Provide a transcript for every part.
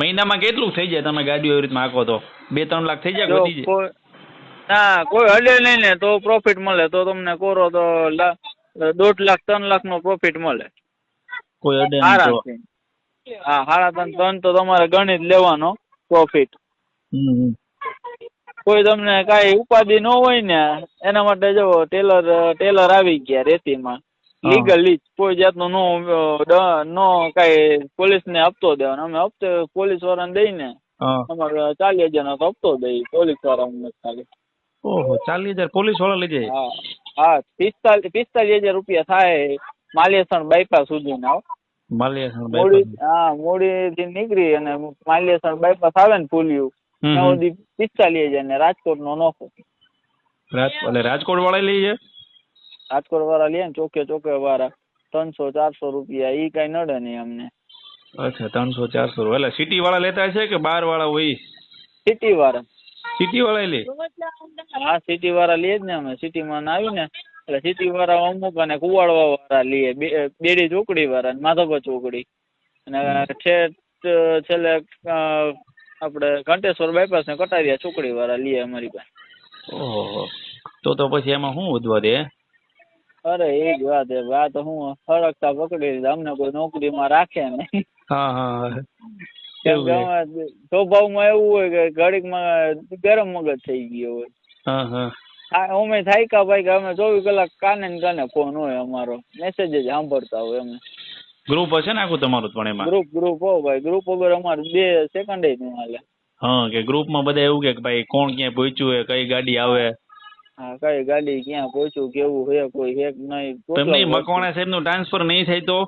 મહિનામાં કેટલું થઈ જાય તમે ગાડીઓ એવી રીતે હાંકો તો? બે ત્રણ લાખ થઈ જાય વધી જાય? ના કોઈ હડે નહીં ને તો પ્રોફિટ મળે. તો તમને કોરો તો દોઢ લાખ ત્રણ લાખ નો પ્રોફિટ મળે. કોઈ હડે નહીં હા સાડા ત્રણ ત્રણ તો તમારે ગણિત લેવાનો પ્રોફિટ. કોઈ તમને કાંઈ ઉપાધિ ન હોય ને એના માટે જો ટેલર ટેલર આવી ગયા રેતીમાં. હા. લીગલી કોઈ જાતનો નો નો કાંઈ પોલીસને હપ્તો દેવાનો અમે હપ્તે પોલીસ વાળાને દઈને અમારે ચાલીસ હજારનો તો હપ્તો દઈ પોલીસ વાળાને ખાલી. ઓહો ચાલીસ હજાર પોલીસવાળા લઈ જાય હા. હા પિસ્તાલીસ પિસ્તાલીસ હજાર રૂપિયા થાય માલિયાસણ બાયપાસ સુધી ના માલિયા બાયપાસ હા મૂડીથી નીકળી અને માલિયાસણ બાયપાસ આવે ને પુલિયું ત્યાં સુધી પિસ્તાલીસ હજાર ને રાજકોટ નો નોખો રાજકોટ વાળા લઈ જાય? રાજકોટ વાળા લે ને ચોકે ચોકે વાળા ત્રણસો ચારસો રૂપિયા ઈ કઈ નડે નહીં અમને. અચ્છા ત્રણસો ચારસો એટલે સિટી વાળા લેતા છે કે બાર વાળા હોય સિટી વાળા સિટી વાળા લે? હા સિટી વાળા લે જ ને અમે. સિટીમાં આવી ને એટલે સિટી વાળા અમુક અને કુવાડવા વાળા લે બેડી ચોકડી વાળા માધવપર ચોકડી. અને ઠેઠ છેલ્લે આપણે ઘંટેશ્વર બાયપાસ ને કટારીયા ચોકડી વાળા લે અમારી પાસે. ઓહો. તો તો પછી એમાં શું વધવા દે? અરે એ જ વાત એ આ તો હું સળગતા પકડી લીધા. અમને કોઈ નોકરીમાં રાખે નહીં. હા હા. એવું સ્વભાવમાં હોય કે ઘડીકમાં ગરમ મગજ થઈ ગયો હોય. હા હા. અમે થાયકા ભાઈ કે અમે ચોવીસ કલાક કાને ને કાને ફોન હોય અમારો. મેસેજ જ સાંભળતા હોય અમે. ગ્રુપ હશે ને આખું તમારું પણ એમાં? ગ્રુપ ગ્રુપ હો ભાઈ. ગ્રુપ વગર અમારે બે સેકન્ડ જ નહીં હાલે. હા કે ગ્રુપમાં બધા એવું કે ભાઈ કોણ ક્યાં પહોંચ્યું હે કઈ ગાડી આવે? હા કઈ ગાડી ક્યાં પહોંચ્યું કેવું છે કોઈ હેક નહીં તો એમ નહીં કેટલા મકવાણા સાહેબનું ટ્રાન્સફર નહીં થાય તો?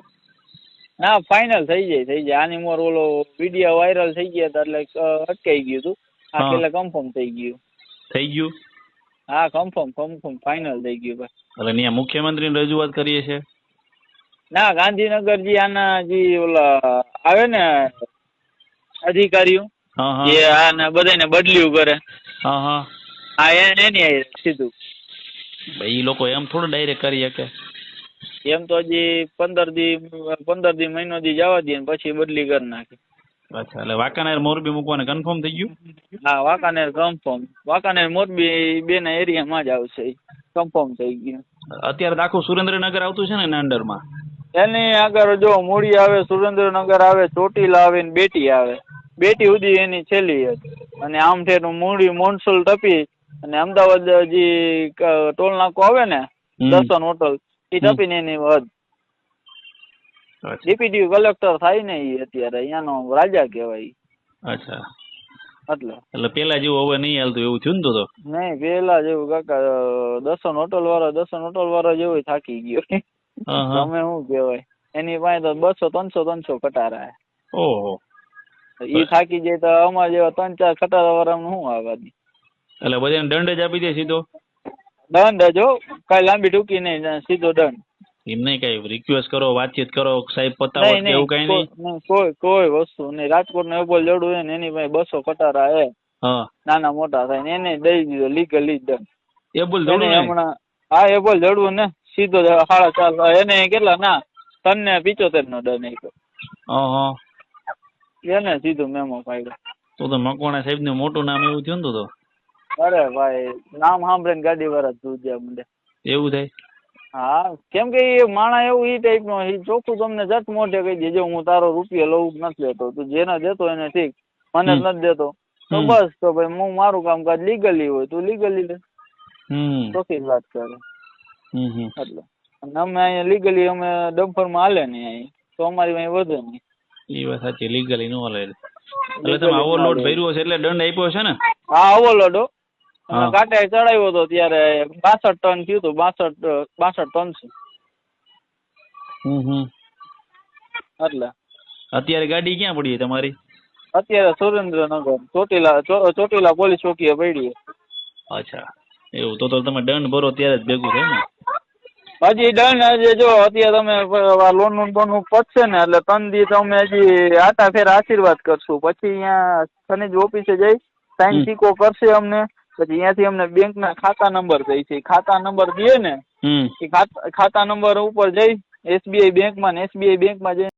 ના ફાઇનલ થઈ જાય થઈ જાય. આની મોર ઓલો વીડિયો વાયરલ થઈ ગયા હતા એટલે અટકાઈ ગયું હતું. આ પેલા કન્ફર્મ થઈ ગયું. થઈ ગયું? હા કન્ફર્મ કન્ફર્મ ફાઇનલ થઈ ગયું ભાઈ એટલે ત્યાં મુખ્યમંત્રી રજૂઆત કરીએ છે? ના ગાંધીનગર જે આના જે ઓલા આવે ને અધિકારીઓ જે આને બધાને બદલ્યું કરે. હા હા. હા એની સીધું. એ લોકો એમ થોડું ડાયરેક્ટ કરી શકે. એમ તો હજી પંદર દી પંદર દી મહિનો દી જવા દે પછી બદલી કરી નાખે. અચ્છા એટલે વાંકાનેર મોરબી મૂકવાને કન્ફર્મ થઈ ગયું? હા વાંકાનેર કન્ફર્મ વાંકાનેર મોરબી બેના એરિયામાં જ આવશે કન્ફર્મ થઈ ગયું. અત્યારે આખું સુરેન્દ્રનગર આવતું છે ને એના અંડરમાં? એની આગળ જો મૂડી આવે સુરેન્દ્રનગર આવે ચોટીલા આવે ને બેટી આવે. બેટી સુધી એની છેલ્લી હતી અને આમ ઠેર મૂડી મોનસુલ ટપી અને અમદાવાદ જે ટોલ નાકો આવે ને. દર્શન હોટલ એ ટપીને એની હદ. અચ્છા. કલેક્ટર થાય ને એ અત્યારે અહીંયાનો રાજા કહેવાય. અચ્છા. એટલે. એટલે પેલા જેવું હવે નહીં હાલતું એવું થયું ને તો નહીં પેલા જેવું કાકા દર્શન હોટલ વાળો દર્શન હોટલ વાળો જેવો થાકી ગયો. તમે શું કહેવાય? એની પાસે તો બસો ત્રણસો ત્રણસો કટારા ઓહો. ઈ થાકી જાય તો અમારા જેવા ત્રણ ચાર કટારા વાળા શું આવવા દે એટલે બધાને દંડ જ આપી દે સીધો? દંડ જો કાંઈ લાંબી ટૂંકી નહીં સીધો દંડ. એમ નહીં કઈ રિક્વેસ્ટ કરો વાતચીત કરો સાહેબ પતાવો એવું કઈ નહીં? કોઈ- કોઈ વસ્તુ નહીં. રાજકોટ નો એબોલ જડું હોય ને એની પાસે બસો કટારા હે. નાના મોટા થાય ને એને દઈ દીધો લીગલી દંડ. એ બોલ એને હમણાં હા એબોલ જડવું ને સીધો સાડા ચાર એને કેટલા? ના તને પિચોતેર નો દંડ આપ્યો. હા હા એને સીધો મેમો પાડ્યો. તો તો મકવાણા સાહેબનું મોટું નામ એવું થયું ને તો? અરે ભાઈ નામ સાંભળીને ગાડી વાળા ધ્રુજ્યા મને. એવું થાય? હા કેમ કે એ માણા એવું ઈ ટાઈપ નો ચોખ્ખું તમને જટ મોઢે કહી દેજો હું તારો રૂપિયો લઉં કે નથી લેતો. તું જેને દેતો એને ઠીક મને જ નથી દેતો. તો બસ તો ભાઈ હું મારું કામકાજ લીગલી હોય તું લીગલી લે. ચોખ્ખી વાત કરે. એટલે. અને અમે અહીંયા લીગલી અમે ડમ્પરમાં હાલે નહીં અહીં. તો અમારી અહીં વધે નહીં. એ વાત સાચી લીગલી નો હાલે. એટલે તમે ઓવરલોડ ભર્યો છે એટલે દંડ આપ્યો છે ને? હા આવો કાંટે ચડાવ્યો હતો ત્યારે બાસઠ ટન થયું હતું બાસઠ બાસઠ ટન છે. એટલે. અત્યારે ગાડી ક્યાં પડી તમારી? અત્યારે સુરેન્દ્રનગર ચોટીલા ચોટીલા પોલીસ ચોકીએ પડી અચ્છા એવું તો તો તમે દંડ ભરો ત્યારે જ ભેગું થાય ને? હજી દંડ હજી જો અત્યારે તમે લોનનું બોન પતશે ને એટલે ત્રણ દી તમે હજી આટા ફેર આશીર્વાદ કરશું. પછી અહીંયા ખનીજ ઓફિસે જઈ સાઈન હમ. કરશે અમને. પછી અહીંયાથી અમને બેંકના ખાતા નંબર દઈ છે. ખાતા નંબર દે ને એ ખાતા ખાતા નંબર ઉપર જઈ એસબીઆઈ બેંકમાં ને એસબીઆઈ બેંકમાં જઈ